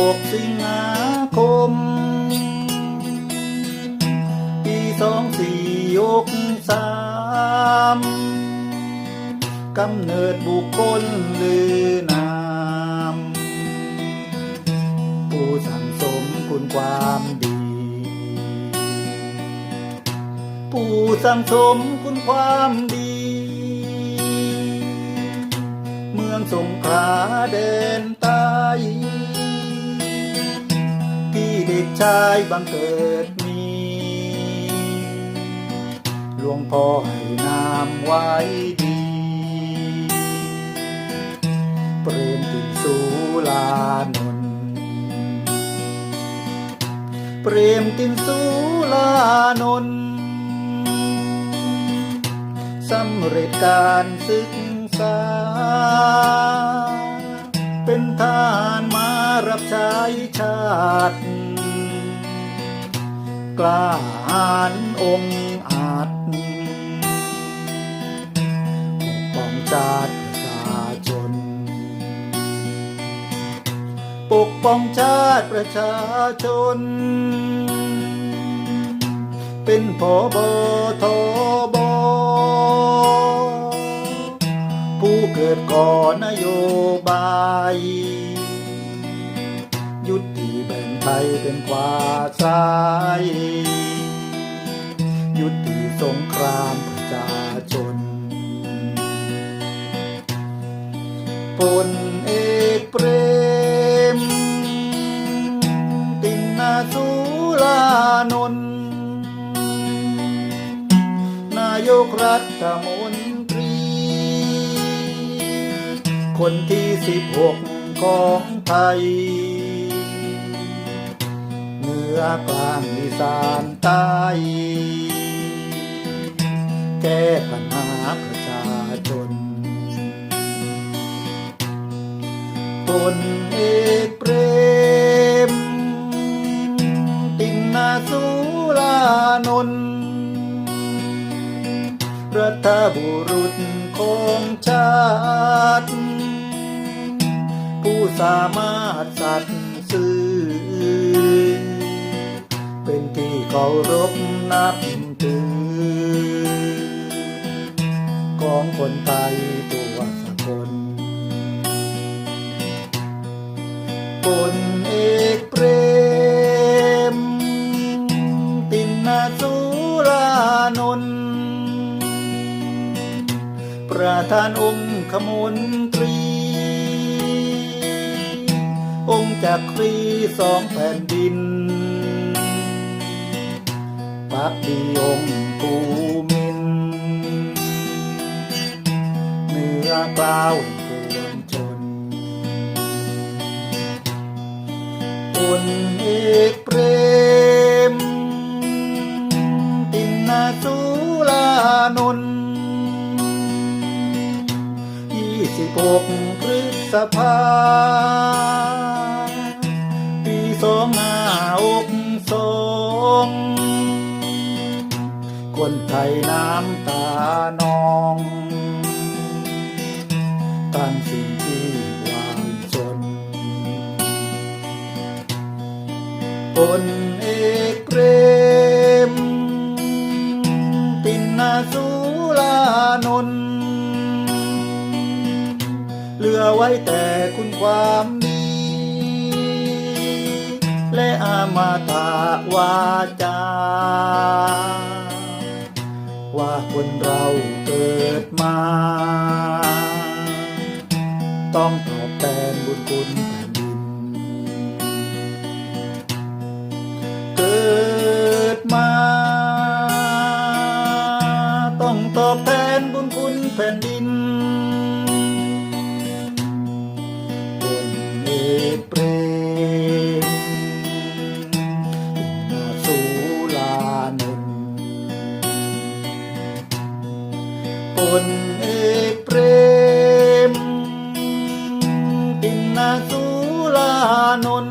26สิงหาคม ปีสองสี่ยกสามกำเนิดบุคคลลือนาม ผู้สั่งสมคุณความดี ผู้สั่งสมคุณความดี เมืองสงขลาเดิน ชายบังเกิดมี หลวงพ่อให้นามไว้ดีเปรมตินสุลานน์เปรมตินสุลานน์สำเร็จการศึกษา เป็นทารมารับใช้ชาติ กล้าหาญองอาจปกป้องชาติประชาชน ปกป้องชาติประชาชน เป็นผบทบผู้เกิดก่อนนโยบาย ไทยเป็นขวาซ้าย ยุติสงครามประชาชนพลเอกเปรม ตินนาสุลานนท์นายกรัฐมนตรี คนที่สิบหกของไทย นือกลางอีสานใต้แก้ปัญหาประชาชนพลเอกเปรม ตินนาสุลานนรัฐบุรุษของชาติ ผู้สามารถสัตย์ซื่อ เคารพนับถือ ของคนไทยตัวสกลพลเอกเปรม ตินนาสุรานนท์ประธานองค์ขมนตรี องค์จักรีสองแผ่นดิน พักดีองค์ภูมิน เนื้อกล้าวปวงชนพลเอกเปรม ตินนาสุลานนยี่สิบหกพฤษภาปีสองห้าหกสอง คนไทยน้ำตานอง ตั้งสิ่งที่วางชนพลเอกเรม ตินนาสุลานนท์เหลือไว้แต่คุณความดีและอามาตาวาจา คนเราเกิดมา ต้องตอบแทนบุญคุณแผ่นดิน เกิดมา ต้องตอบแทนบุญคุณแผ่นดินพลเอกเปร นเอกเรม ตินนาสุลานน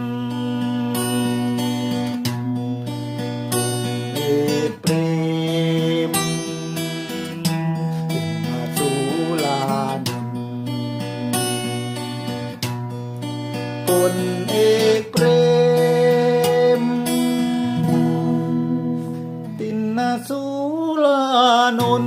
เอกเปรม ตินนาสุลานนนเอกเรม ตินนาสุลานน